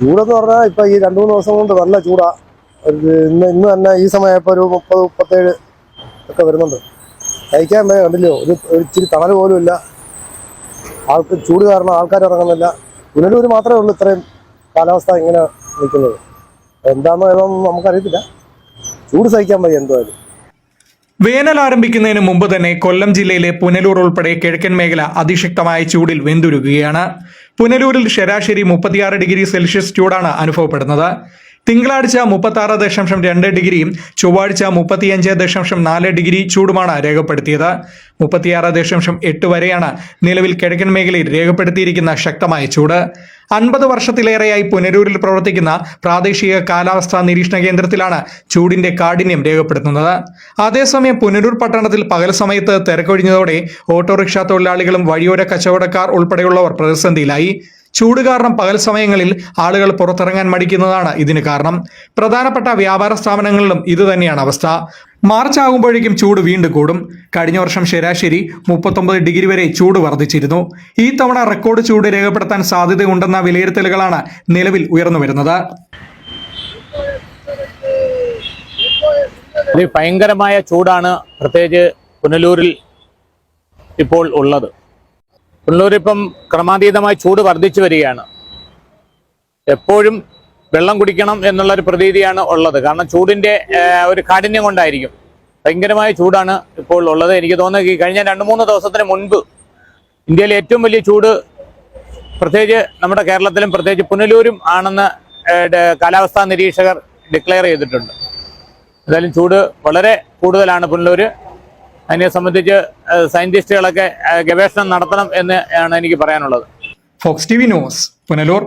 ചൂടെന്ന് പറഞ്ഞാൽ ഇപ്പൊ ഈ രണ്ടു മൂന്ന് ദിവസം കൊണ്ട് നല്ല ചൂടാ. ഇന്ന് ഇന്ന് തന്നെ ഈ സമയപ്പോ ഒരു മുപ്പത് മുപ്പത്തേഴ് ഒക്കെ വരുന്നുണ്ട്. കഴിക്കാൻ വേ കണ്ടില്ലയോ ഒരു ഒരു ഇച്ചിരി തണൽ പോലും ഇല്ല. ആൾക്ക് ചൂട് കാരണം ആൾക്കാർ ഇറങ്ങുന്നില്ല. പുനലൂർ മാത്രമേ ഉള്ളൂ ഇത്രയും കാലാവസ്ഥ ഇങ്ങനെ നിൽക്കുന്നത്. എന്താണെന്നോ ഏതാണെന്ന് നമുക്കറിയത്തില്ല. ചൂട് സഹിക്കാൻ വയ്യ എന്തായാലും. വേനൽ ആരംഭിക്കുന്നതിന് മുമ്പ് തന്നെ കൊല്ലം ജില്ലയിലെ പുനലൂർ ഉൾപ്പെടെ കിഴക്കൻ മേഖല അതിശക്തമായ ചൂടിൽ വെന്തുരുകുകയാണ് പുനലൂരിൽ ശരാശരി മുപ്പത്തിയാറ് ഡിഗ്രി സെൽഷ്യസ് ചൂടാണ് അനുഭവപ്പെടുന്നത്. തിങ്കളാഴ്ച മുപ്പത്തി ആറ് ദശാംശം രണ്ട് ഡിഗ്രിയും ചൊവ്വാഴ്ച മുപ്പത്തിയഞ്ച് ദശാംശം നാല് ഡിഗ്രി ചൂടുമാണ് രേഖപ്പെടുത്തിയത്. മുപ്പത്തിയാറ് ദശാംശം എട്ട് വരെയാണ് നിലവിൽ കിഴക്കൻ മേഖലയിൽ രേഖപ്പെടുത്തിയിരിക്കുന്ന ശക്തമായ ചൂട്. അൻപത് വർഷത്തിലേറെയായി പുനരൂരിൽ പ്രവർത്തിക്കുന്ന പ്രാദേശിക കാലാവസ്ഥാ നിരീക്ഷണ കേന്ദ്രത്തിലാണ് ചൂടിന്റെ കാഠിന്യം രേഖപ്പെടുത്തുന്നത്. അതേസമയം പുനരൂർ പട്ടണത്തിൽ പകൽ സമയത്ത് തിരക്കൊഴിഞ്ഞതോടെ ഓട്ടോറിക്ഷ തൊഴിലാളികളും വഴിയോര കച്ചവടക്കാർ ഉൾപ്പെടെയുള്ളവർ പ്രതിസന്ധിയിലായി. ചൂട് കാരണം പകൽ സമയങ്ങളിൽ ആളുകൾ പുറത്തിറങ്ങാൻ മടിക്കുന്നതാണ് ഇതിന് കാരണം. പ്രധാനപ്പെട്ട വ്യാപാര സ്ഥാപനങ്ങളിലും ഇത് തന്നെയാണ് അവസ്ഥ. മാർച്ച് ആകുമ്പോഴേക്കും ചൂട് വീണ്ടും കൂടും. കഴിഞ്ഞ വർഷം ശരാശരി മുപ്പത്തൊമ്പത് ഡിഗ്രി വരെ ചൂട് വർദ്ധിച്ചിരുന്നു. ഈ തവണ റെക്കോർഡ് ചൂട് രേഖപ്പെടുത്താൻ സാധ്യതയുണ്ടെന്ന വിലയിരുത്തലുകളാണ് നിലവിൽ ഉയർന്നു വരുന്നത്. ഭയങ്കരമായ ചൂടാണ് പ്രത്യേകിച്ച് പുനലൂരിൽ ഇപ്പോൾ ഉള്ളത്. പുനലൂർ ഇപ്പം ക്രമാതീതമായി ചൂട് വർദ്ധിച്ചു വരികയാണ്. എപ്പോഴും വെള്ളം കുടിക്കണം എന്നുള്ളൊരു പ്രതീതിയാണ് ഉള്ളത്. കാരണം ചൂടിന്റെ ഒരു കാഠിന്യം കൊണ്ടായിരിക്കും. ഭയങ്കരമായ ചൂടാണ് ഇപ്പോൾ ഉള്ളത്. എനിക്ക് തോന്നുന്നത് ഈ കഴിഞ്ഞ രണ്ട് മൂന്ന് ദിവസത്തിന് മുൻപ് ഇന്ത്യയിലെ ഏറ്റവും വലിയ ചൂട് പ്രത്യേകിച്ച് നമ്മുടെ കേരളത്തിലും പ്രത്യേകിച്ച് പുനലൂരും ആണെന്ന് കാലാവസ്ഥാ നിരീക്ഷകർ ഡിക്ലെയർ ചെയ്തിട്ടുണ്ട്. എന്തായാലും ചൂട് വളരെ കൂടുതലാണ് പുനലൂര്. അതിനെ സംബന്ധിച്ച് സയന്റിസ്റ്റുകളൊക്കെ ഗവേഷണം നടത്തണം എന്ന് ആണ് എനിക്ക് പറയാനുള്ളത്. Fox T V news Punalur